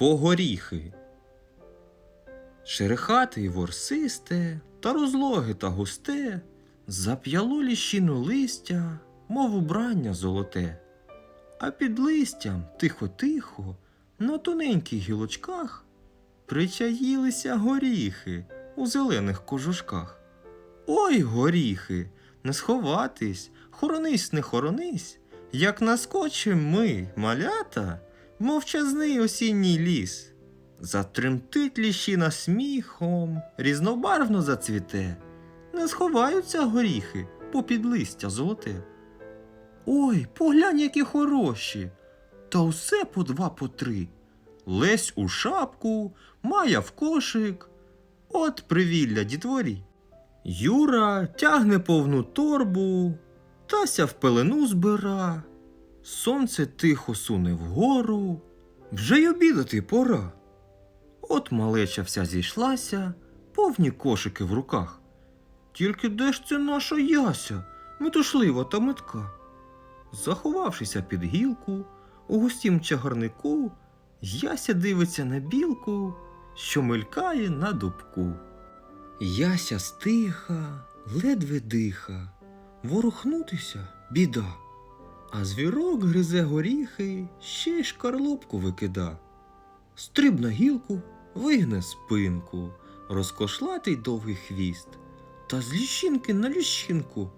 по горіхи. Шерехате й ворсисте, та розлоге та густе, зап'яло ліщину листя, мов убрання золоте. А під листям тихо-тихо, на тоненьких гілочках, причаїлися горіхи у зелених кожушках. Ой, горіхи, не сховатись, хоронись, не хоронись, як наскочим ми, малята, мовчазний осінній ліс. Затремтить ліщина сміхом, різнобарвно зацвіте, не сховаються горіхи попід листя золоте. Ой, поглянь, які хороші, та усе по два по три. Лесь у шапку, Майя в кошик. От привілля дітворі. Юра тягне повну торбу, Тася в пелену збира. Сонце тихо суне вгору, вже й обідати пора. От малеча вся зійшлася, повні кошики в руках. Тільки де ж це наша яся, метушлива та метка? Заховавшися під гілку, у густім чагарнику, Яся дивиться на білку, що мелькає на дубку. Яся стиха, ледве диха, ворухнутися біда, а звірок гризе горіхи, ще й шкарлупку викида. Стриб на гілку, вигне спинку, розкошлатий довгий хвіст, та з ліщинки на ліщинку,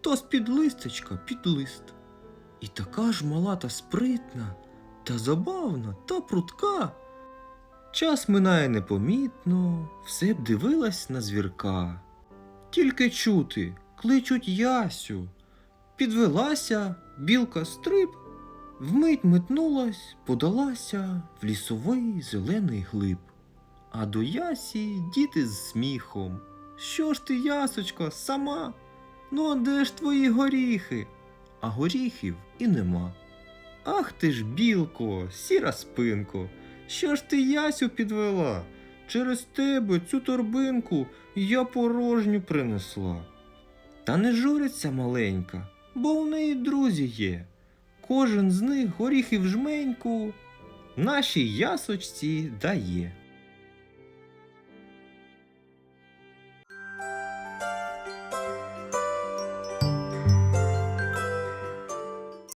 то з під листочка під лист. І така ж мала та спритна, та забавна, та прутка. Час минає непомітно, все б дивилась на звірка. Тільки чути, кличуть Ясю. Підвелася, білка стриб, вмить метнулась, подалася в лісовий зелений глиб. А до Ясі діти з сміхом. Що ж ти, ясочко, сама? Ну, а де ж твої горіхи? А горіхів і нема. Ах ти ж, білко, сіра спинко, що ж ти Ясю підвела? Через тебе цю торбинку я порожню принесла. Та не журиться маленька, бо у неї друзі є. Кожен з них горіхів жменьку нашій ясочці дає.